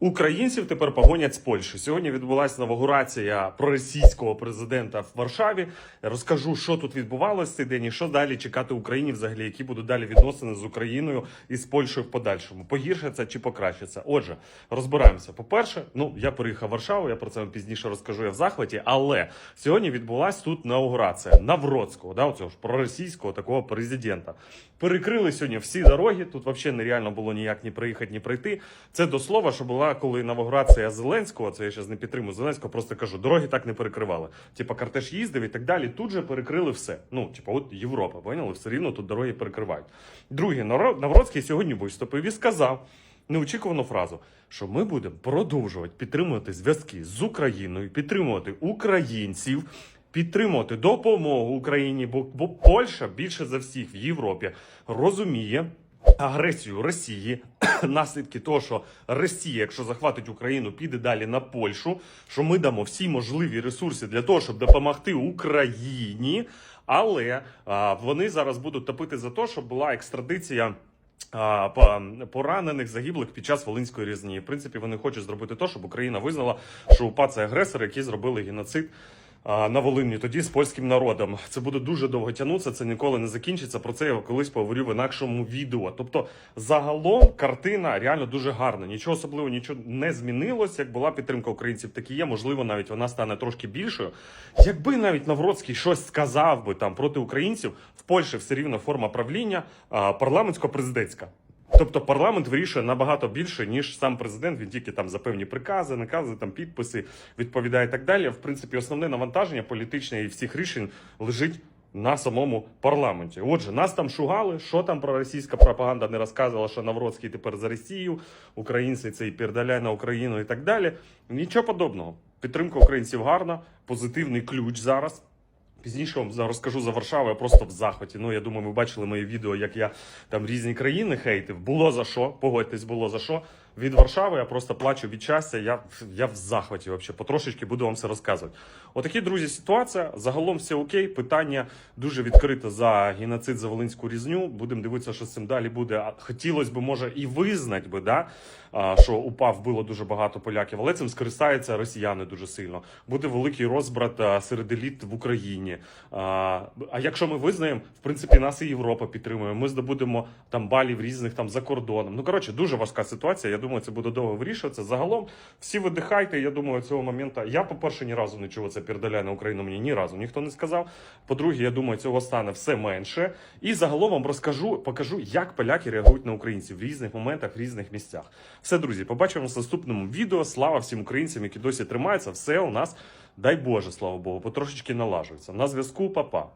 Українців тепер погонять з Польщі. Сьогодні відбулася інавгурація проросійського президента в Варшаві. Розкажу, що тут відбувалося цей день і що далі чекати Україні, взагалі, які будуть далі відносини з Україною і з Польщею в подальшому. Погіршиться чи покращиться? Отже, розбираємося. По-перше, ну я приїхав в Варшаву, я про це вам пізніше розкажу. Я в захваті. Але сьогодні відбулася тут інаугурація Навроцького, да, оцього ж проросійського такого президента. Перекрили сьогодні всі дороги. Тут взагалі нереально було ніяк ні приїхати, ні прийти. Це до слова, що була коли інавгурація Зеленського. Це я зараз не підтримую Зеленського, просто кажу, дороги так не перекривали. Типа кортеж їздив і так далі. Тут же перекрили все. Ну, типа, от Європа, поняли? Все рівно тут дороги перекривають. Наро- Навроцький сьогодні виступив і сказав. Неочікувану фразу, що ми будемо продовжувати підтримувати зв'язки з Україною, підтримувати українців, підтримувати допомогу Україні, бо, бо Польща більше за всіх в Європі розуміє агресію Росії, наслідки того, що Росія, якщо захватить Україну, піде далі на Польщу, що ми дамо всі можливі ресурси для того, щоб допомогти Україні. Але а, вони зараз будуть топити за те, щоб була екстрадиція. Поранених загиблих під час Волинської різні. В принципі, вони хочуть зробити те, щоб Україна визнала, що УПА це агресори, які зробили геноцид на Волині тоді з польським народом. Це буде дуже довго тягнутися, це ніколи не закінчиться. Про це я колись поговорю в інакшому відео. Тобто, загалом картина реально дуже гарна. Нічого особливого, нічого не змінилось. Як була підтримка українців, так і є. Можливо, навіть вона стане трошки більшою. Якби навіть Навроцький щось сказав би там проти українців, в Польщі все рівно форма правління парламентсько-президентська. Тобто парламент вирішує набагато більше, ніж сам президент. Він тільки там за певні прикази, накази, там підписи відповідає і так далі. В принципі, основне навантаження політичне і всіх рішень лежить на самому парламенті. Отже, нас там шугали, що там про російська пропаганда не розказувала, що Навроцький тепер за Росію, українці цей пердаляй на Україну і так далі. Нічого подобного. Підтримка українців гарна, позитивний ключ зараз. Пізніше вам розкажу за Варшаву, я просто в захваті. Ну, я думаю, ви бачили моє відео, як я там різні країни хейтив. Було за що, погодьтесь, було за що. Від Варшави я просто плачу від щастя. Я, я в захваті взагалі. Потрошечки буду вам все розказувати. Отакі, друзі, ситуація. Загалом все окей. Питання дуже відкрите за геноцид за Волинську різню. Будемо дивитися, що з цим далі буде. Хотілося б, може, і визнати би, да, що упав було дуже багато поляків, але цим скористаються росіяни дуже сильно. Буде великий розбрат серед еліт в Україні. А якщо ми визнаємо, в принципі, нас і Європа підтримує. Ми здобудемо там балів різних там за кордоном. Ну коротше, дуже важка ситуація. Я думаю, це буде довго вирішуватися. Загалом всі видихайте. Я думаю, цього моменту. Я, по-перше, ні разу не чув це передаляє на Україну. Мені ні разу ніхто не сказав. По-друге, я думаю, цього стане все менше. І загалом вам розкажу, покажу, як поляки реагують на українців в різних моментах, в різних місцях. Все, друзі, побачимося в наступному відео. Слава всім українцям, які досі тримаються. Все у нас, дай Боже, слава Богу, потрошечки налажується. На зв'язку, папа.